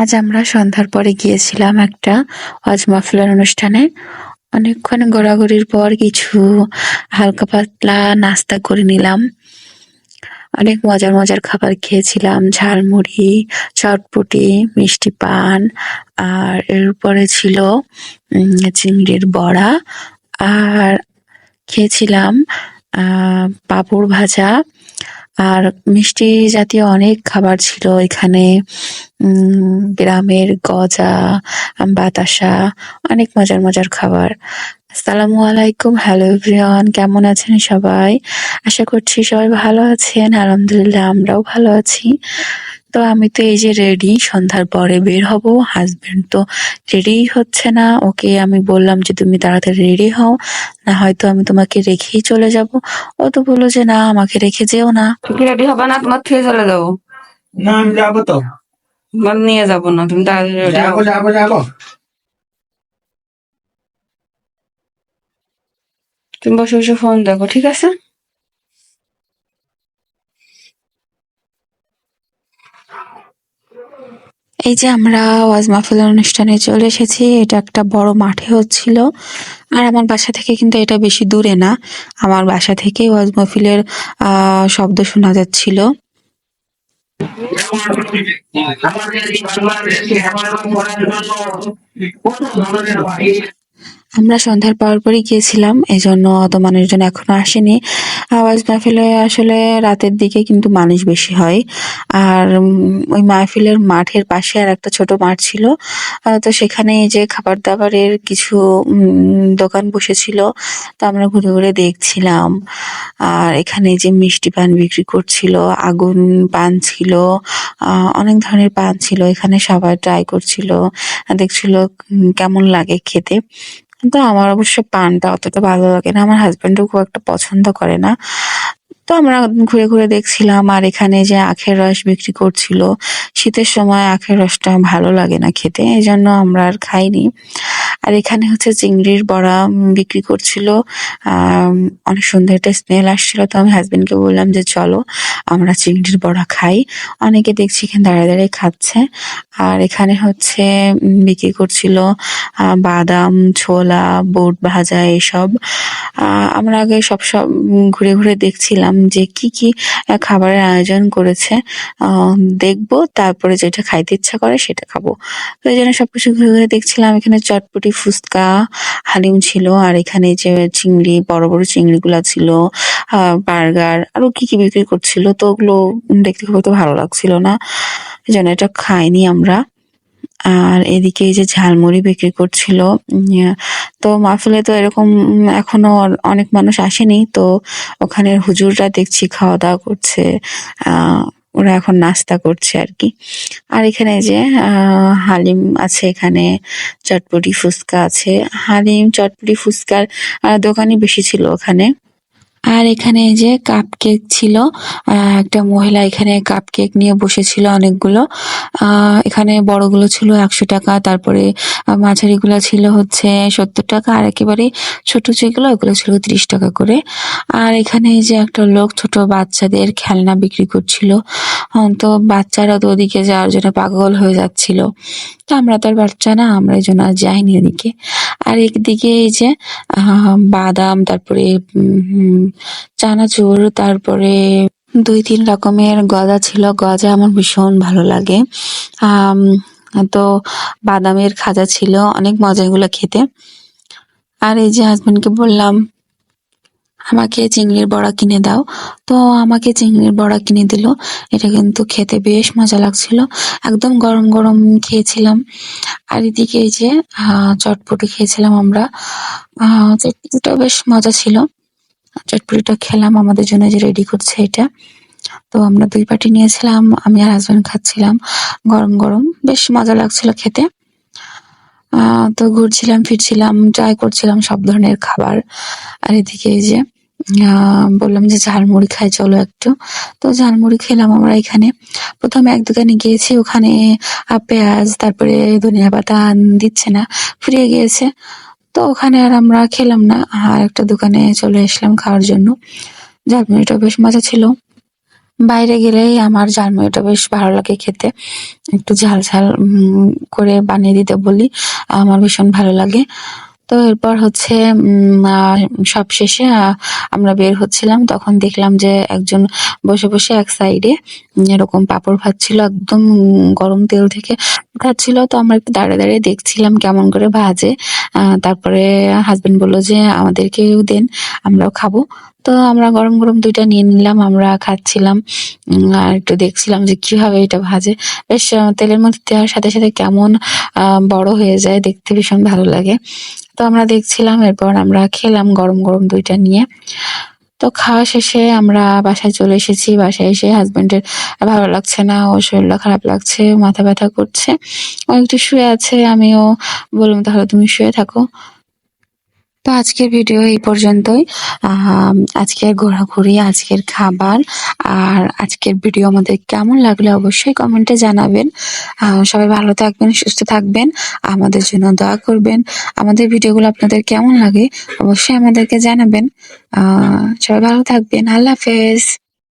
আজ আমরা সন্ধ্যার পরে গিয়েছিলাম একটা ওয়াজ মাহফিলের অনুষ্ঠানে। অনেকক্ষণ ঘোরাঘুরির পর কিছু হালকা পাতলা নাস্তা করে নিলাম। অনেক মজার মজার খাবার খেয়েছিলাম, ঝালমুড়ি, চটপটি, মিষ্টি পান, আর এর উপরে ছিল চিংড়ির বড়া। আর খেয়েছিলাম পাঁপড় ভাজা। আর মিষ্টি জাতীয় অনেক খাবার ছিল এখানে। গ্রামের গজা বাতাসা অনেক মজার মজার খাবার। আসসালামু আলাইকুম, হ্যালো এভরিওয়ান, কেমন আছেন সবাই? আশা করছি সবাই ভালো আছেন, আলহামদুলিল্লাহ আমরাও ভালো আছি। তো আমি তো এই যে রেডি সন্ধ্যার পরে বের হব হাজবেন্ড তো রেডি হচ্ছে না। ওকে আমি বললাম যে তুমি তাড়াতাড়ি রেডি হও না হয়তো আমি তোমাকে রেখেই চলে যাব। ও তো বলল যে না আমাকে রেখে যেও না। তুমি রেডি হবে না? তোমার থেকে চলে যাব? না আমি যাব তো। তোমার নিয়ে যাব না তুমি তাড়াতাড়ি যাব যাব যাব। তুমি বসে বসে ফোন দেখো ঠিক আছে? এই যে আমরা ওয়াজ মাহফিল অনুষ্ঠানে চলে এসেছি, এটা একটা বড় মাঠে হচ্ছিল। আর আমার বাসা থেকে কিন্তু এটা বেশি দূরে না। আমার বাসা থেকে ওয়াজ মাহফিলের শব্দ শোনা যাচ্ছিল। আমরা সন্ধ্যার পর পরই গিয়েছিলাম এই জন্য অত মানুষজন এখনও আসেনি। আওয়াজ মাহফিলে আসলে রাতের দিকে কিন্তু মানুষ বেশি হয়। আর ওই মাহফিলের মাঠের পাশে আর একটা ছোট মাঠ ছিল। তো সেখানে যে খাবার দাবারের কিছু দোকান বসেছিল, তো আমরা ঘুরে ঘুরে দেখছিলাম। আর এখানে যে মিষ্টি পান বিক্রি করছিল, আগুন পান ছিল অনেক ধরনের পান ছিল। এখানে সবাই ট্রাই করছিল, দেখছিল কেমন লাগে খেতে। কিন্তু আমার অবশ্য পানটা অতটা ভালো লাগে না, আমার হাজব্যান্ডও খুব একটা পছন্দ করে না। তো আমরা ঘুরে ঘুরে দেখছিলাম আর এখানে যে আখের রস বিক্রি করছিল, শীতের সময় আখের রসটা ভালো লাগে না খেতে এই জন্য আমরা আর খাইনি। আর এখানে হচ্ছে চিংড়ির বড়া বিক্রি করছিল। অনেক সুন্দর একটা স্মেল আসছিল। তো আমি হাজবেন্ডকে বললাম যে, চলো, আমরা চিংড়ির বড়া খাই। অনেকে দেখছি এখানে দাঁড়িয়ে দাঁড়িয়ে খাচ্ছে। আর এখানে হচ্ছে বিক্রি করছিল বাদাম, ছোলা, বুট ভাজা, এসব। আমরা আগে সব সব ঘুরে ঘুরে দেখছিলাম যে কি কি খাবারের আয়োজন করেছে। দেখব, তারপরে যেটা খাইতে ইচ্ছা করে সেটা খাব। তো এই জন্য সবকিছু ঘুরে ঘুরে দেখছিলাম। এখানে চটপটি ফুচকা, হালিম ছিল, আর এখানে যে চিংড়ি, বড় বড় চিংড়ি গুলা ছিল বার্গার, আরও কি কি বিক্রি করছিল, তো ওগুলো দেখতে খুব একটা ভালো লাগছিল না। এই জন্য এটা খাইনি আমরা। আর এদিকে এই যে ঝালমুড়ি বিক্রি করছিল তো মাহফিলে তো এরকম এখনও অনেক মানুষ আসেনি। তো ওখানে হুজুররা দেখছি খাওয়া দাওয়া করছে ওরা এখন নাস্তা করছে আর কি। আর এখানে যে হালিম আছে এখানে, চটপটি ফুচকা আছে। হালিম, চটপটি ফুচকার দোকানই বেশি ছিল ওখানে। আর এখানে এই যে কাপ কেক ছিল একটা মহিলা এখানে কাপ কেক নিয়ে বসেছিল অনেকগুলো। এখানে বড়গুলো ছিল একশো টাকা, তারপরে মাঝারিগুলো ছিল হচ্ছে সত্তর টাকা, আর একেবারে ছোট যেগুলো, ওগুলো ছিল ত্রিশ টাকা করে। আর এখানে এই যে একটা লোক ছোট বাচ্চাদের খেলনা বিক্রি করছিল। তো বাচ্চারা তো ওদিকে যাওয়ার জন্য পাগল হয়ে যাচ্ছিল। তো আমরা তো আর বাচ্চা না, আমরা এই জন্য আর যাইনি ওদিকে। আর একদিকে এই যে বাদাম, তারপরে চানাচুর, তারপরে দুই তিন রকমের গজা ছিল। গজা আমার ভীষণ ভালো লাগে। তো বাদামের খাজা ছিল, অনেক মজা এগুলো খেতে। আর এই যে হাজবেন্ডকে বললাম আমাকে চিংড়ির বড়া কিনে দাও। তো আমাকে চিংড়ির বড়া কিনে দিল। এটা কিন্তু খেতে বেশ মজা লাগছিল। একদম গরম গরম খেয়েছিলাম। আর এদিকে এই যে চটপটি খেয়েছিলাম আমরা। চটপটিটা বেশ মজা ছিল। চটপটিটা খেলাম। আমাদের জন্য যে রেডি করছে এটা। তো আমরা দুই পাটি নিয়েছিলাম। আমি আর হাজবেন্ড খাচ্ছিলাম। গরম গরম। বেশ মজা লাগছিল খেতে। তো ঘুরছিলাম, ফিরছিলাম ট্রাই করছিলাম সব ধরনের খাবার। আর এদিকে এই যে বললাম যে ঝালমুড়ি খাই, চলো একটু। তো ঝালমুড়ি খেলাম আমরা এখানে। প্রথমে এক দোকানে গিয়েছি, ওখানে পেঁয়াজ, তারপরে ধনিয়া পাতা দিচ্ছে না, ফুরিয়ে গিয়েছে। তো ওখানে আর আমরা খেলাম না, আর একটা দোকানে চলে আসলাম খাওয়ার জন্য। ঝালমুড়িটা বেশ মজা ছিল। বাইরে গেলেই আমার ঝালমুড়িটা বেশ ভালো লাগে খেতে। একটু ঝাল ঝাল করে বানিয়ে দিতে বলি, আমার ভীষণ ভালো লাগে। তো এরপর হচ্ছে সব শেষে আমরা বের হচ্ছিলাম। তখন দেখলাম যে একজন বসে বসে এক সাইডে এরকম পাঁপড় ভাজছিল একদম গরম তেল থেকে খাচ্ছিল তো আমরা একটু দাঁড়িয়ে দাঁড়িয়ে দেখছিলাম কেমন করে ভাজে। তারপরে হাজবেন্ড বলল যে আমাদেরকেও দেন, আমরাও খাব। তো আমরা গরম গরম দুইটা নিয়ে নিলাম, আমরা খাচ্ছিলাম। আর একটু দেখছিলাম যে কীভাবে এটা ভাজে। বেশ তেলের মধ্যে দেওয়ার সাথে সাথে কেমন বড় হয়ে যায়, দেখতে ভীষণ ভালো লাগে। তো আমরা দেখছিলাম, এরপর আমরা খেলাম গরম গরম দুইটা নিয়ে। তো খাওয়া শেষে আমরা বাসায় চলে এসেছি। বাসায় এসে হাজব্যান্ডের ভালো লাগছে না ও শরীরটা খারাপ লাগছে, মাথা ব্যথা করছে। ও একটু শুয়ে আছে, আমিও বললাম, তাহলে তুমি শুয়ে থাকো। তো আজকের ভিডিও এই পর্যন্তই। আজকের ঘোরাঘুরি, আজকের খাবার আর আজকের ভিডিও আমাদের কেমন লাগলে অবশ্যই কমেন্টে জানাবেন। সবাই ভালো থাকবেন, সুস্থ থাকবেন, আমাদের জন্য দয়া করবেন। আমাদের ভিডিওগুলো আপনাদের কেমন লাগে অবশ্যই আমাদেরকে জানাবেন। সবাই ভালো থাকবেন। আল্লাহ হাফেজ।